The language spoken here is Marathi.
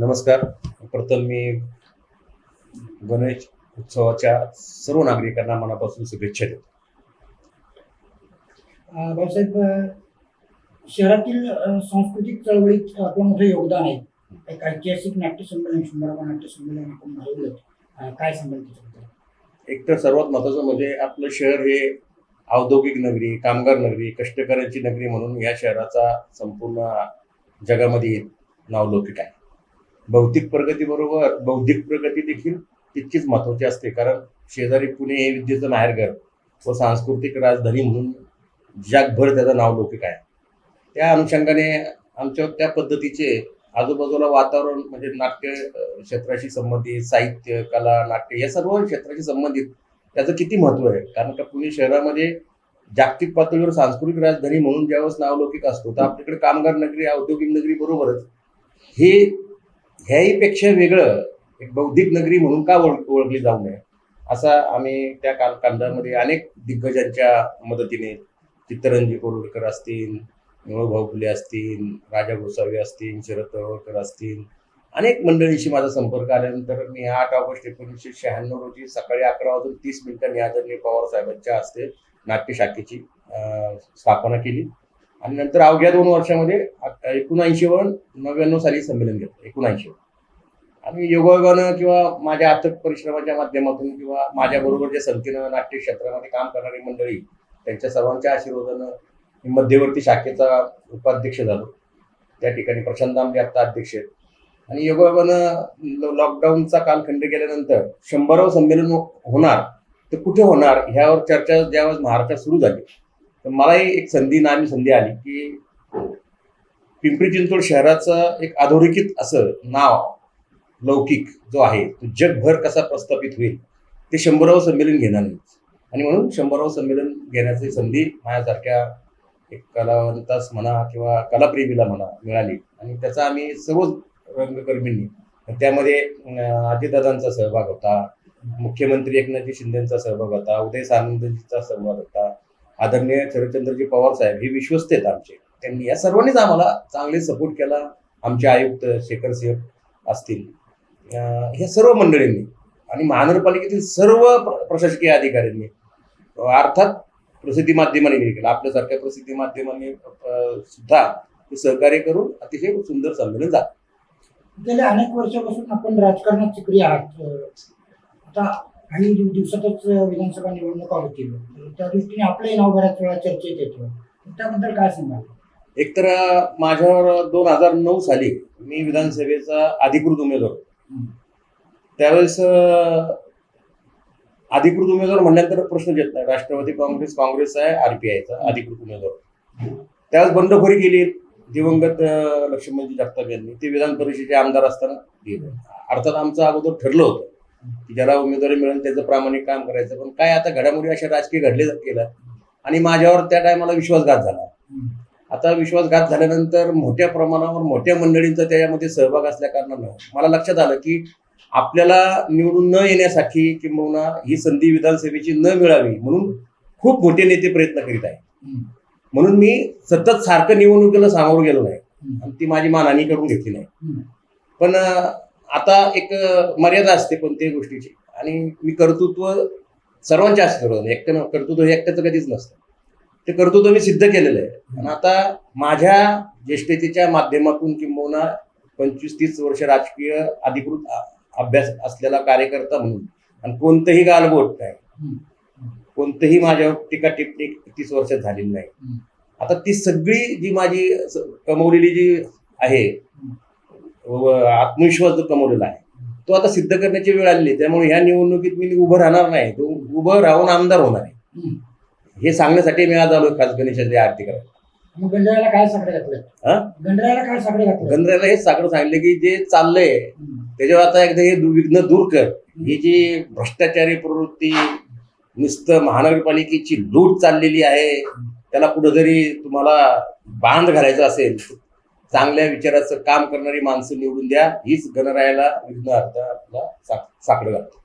नमस्कार. प्रथम मी गणेश उत्सवाच्या सर्व नागरिकांना मनापासून शुभेच्छा देतो. अं, शहरातील सांस्कृतिक चळवळीत आपलं मोठं योगदान आहे. एक ऐतिहासिक नाट्य संमेलन शंभरावं नाट्य संमेलन आपण भरवलं काय सांगाल त्याच्याबद्दल? एक तर सर्वात महत्त्वाचं म्हणजे आपलं शहर हे औद्योगिक नगरी कामगार नगरी कष्टकऱ्यांची नगरी म्हणून या शहराचा संपूर्ण जगामध्ये नावलौकिक आहे. भौतिक प्रगतीबरोबर बौद्धिक प्रगती देखील तितकीच महत्त्वाची असते. कारण शेजारी पुणे हे विद्येचं माहेरघर व सांस्कृतिक राजधानी म्हणून जगभर त्याचं नावलौकिक आहे. त्या अनुषंगाने आमच्या त्या पद्धतीचे आजूबाजूला वातावरण म्हणजे नाट्य क्षेत्राशी संबंधित साहित्य कला नाट्य या सर्व क्षेत्राशी संबंधित त्याचं किती महत्त्व आहे? कारण का पुणे शहरामध्ये जागतिक पातळीवर सांस्कृतिक राजधानी म्हणून ज्यावेळेस नावलौकिक असतो तर आपल्याकडे कामगार नगरी औद्योगिक नगरी बरोबरच हे ह्याहीपेक्षा वेगळं एक बौद्धिक नगरी म्हणून का ओळख ओळखली जाऊ नये? असा आम्ही त्या कालखंडामध्ये अनेक दिग्गजांच्या मदतीने चित्तरंजी कोरोडकर असतील भाऊ फुले असतील राजा गोसावी असतील शरद तळवळकर असतील अनेक मंडळींशी माझा संपर्क आल्यानंतर मी आठ ऑगस्ट एकोणीसशे शहाण्णव रोजी सकाळी अकरा वाजून तीस मिनिटांनी आदरणीय पवार साहेबांच्या हस्ते नाट्य शाखेची स्थापना केली. आणि नंतर अवघ्या दोन वर्षामध्ये एकोणऐंशी वन नव्याण्णव साली संमेलन घेतलं एकोणऐंशी. आणि योगायोगानं किंवा माझ्या अथक परिश्रमाच्या माध्यमातून किंवा माझ्याबरोबर जे संख्येनं नाट्य क्षेत्रामध्ये काम करणारी मंडळी त्यांच्या सर्वांच्या आशीर्वादानं मध्यवर्ती शाखेचा उपाध्यक्ष झालो. त्या ठिकाणी प्रशांत आमचे आत्ता अध्यक्ष आहेत. आणि योगायोगानं लॉकडाऊनचा कालखंड गेल्यानंतर शंभरावं संमेलन होणार तर कुठे होणार ह्यावर चर्चा ज्यावेळेस महाराष्ट्रात सुरू झाली तर मलाही एक संधी नामी संधी आली की पिंपरी चिंचवड शहराचं एक अधोरेखित असं नाव लौकिक जो आहे तो जगभर कसा प्रस्थापित होईल ते शंभरावं संमेलन घेणार नाही. आणि म्हणून शंभरावं संमेलन घेण्याची संधी माझ्यासारख्या एक कलावंतास म्हणा किंवा कलाप्रेमीला म्हणा मिळाली. आणि त्याचा आम्ही सर्व रंगकर्मींनी त्यामध्ये अजितदादांचा सहभाग होता मुख्यमंत्री एकनाथजी शिंदेचा सहभाग होता उदय सानंदजीचा सहभाग होता आदरणीय शरदचंद्रजी पवार साहेब हे विश्वस्त आहेत आमचे. त्यांनी या सर्वांनीच आम्हाला चांगले सपोर्ट केला. आमचे आयुक्त शेखर सिंह असतील. ह्या सर्व मंडळींनी आणि महानगरपालिकेतील सर्व प्र- प्रशासकीय अधिकाऱ्यांनी अर्थात प्रसिद्धी माध्यमांनी केलं. आपल्यासारख्या प्रसिद्धी माध्यमांनी सुद्धा ते सहकार्य करून अतिशय सुंदर संमेलन झालं. गेल्या अनेक वर्षापासून आपण राजकारणात सक्रिय आहात. आता काही दिव- दिवसातच विधानसभा निवडणुका होतील त्या दृष्टीने आपलंही नाव बऱ्याच वेळा चर्चेत येतं. त्याबद्दल काय सांगाल? एकतर माझ्यावर दोन हजार नऊ साली मी विधानसभेचा अधिकृत उमेदवार. त्यावेळेस अधिकृत उमेदवार म्हणल्यानंतर प्रश्न येत नाही. राष्ट्रवादी काँग्रेस काँग्रेस आहे आरपीआयचा अधिकृत उमेदवार. त्यावेळेस बंडखोरी केली. दिवंगत लक्ष्मणजी जगताप यांनी. ते विधान परिषदेचे आमदार असताना गेले. अर्थात आमचं अगोदर ठरलं होतं. ज्याला उमेदवारी मिळेल त्याचं प्रामाणिक काम करायचं. पण काय आता घडामोडी अशा राजकीय घडले गेल्या आणि माझ्यावर त्या टायमाला विश्वासघात झाला. आता विश्वासघात झाल्यानंतर मोठ्या प्रमाणावर मोठ्या मंडळींचा त्याच्यामध्ये सहभाग असल्या कारणानं मला लक्षात आलं की आपल्याला निवडून न येण्यासाठी किंबहुना ही संधी विधानसभेची न मिळावी म्हणून खूप मोठे नेते प्रयत्न करीत आहेत. म्हणून मी सतत सारखं निवडणुकीला सामोरं गेलो नाही. आणि ती माझी मानहानी करून घेतली नाही. पण आता एक मर्यादा असते कोणत्याही गोष्टीची. आणि मी कर्तृत्व सर्वांच्या आशीर्वाद एकट्यानं कर्तृत्व हे एकट्याचं कधीच नसतं. ते कर्तृत्व मी सिद्ध केलेलं आहे. आणि आता माझ्या ज्येष्ठतेच्या माध्यमातून किंबहुना पंचवीस तीस वर्ष राजकीय अधिकृत अभ्यास असलेला कार्यकर्ता म्हणून आणि कोणतंही गालबोट काय. कोणतंही माझ्यावर टीका टिप्पणी तीस वर्षात झालेली नाही. आता ती सगळी जी माझी कमवलेली जी आहे आत्मविश्वास जो कमवलेला आहे तो आता सिद्ध करण्याची वेळ आलेली आहे. त्यामुळे ह्या निवडणुकीत मी उभं राहणार नाही. तो उभं राहून आमदार होणार आहे. हं. सांगण्यासाठी मी आज आलो खास गणेशाची आरती करायला. मग गंधराला काय साकडे घातलं? हा? गंधराला काय साकडे हे सांगितलं की जे चाललंय. त्याच्यावर आता एकदा हे विघ्न दूर कर. ही जी भ्रष्टाचारी प्रवृत्ती नुसतं महानगरपालिकेची लूट चाललेली आहे त्याला कुठंतरी तुम्हाला बांध घालायचा असेल चांगल्या विचाराचं काम करणारी माणसं निवडून द्या हीच गणरायाला विघ्न अर्थ आपला साकडं लागतो.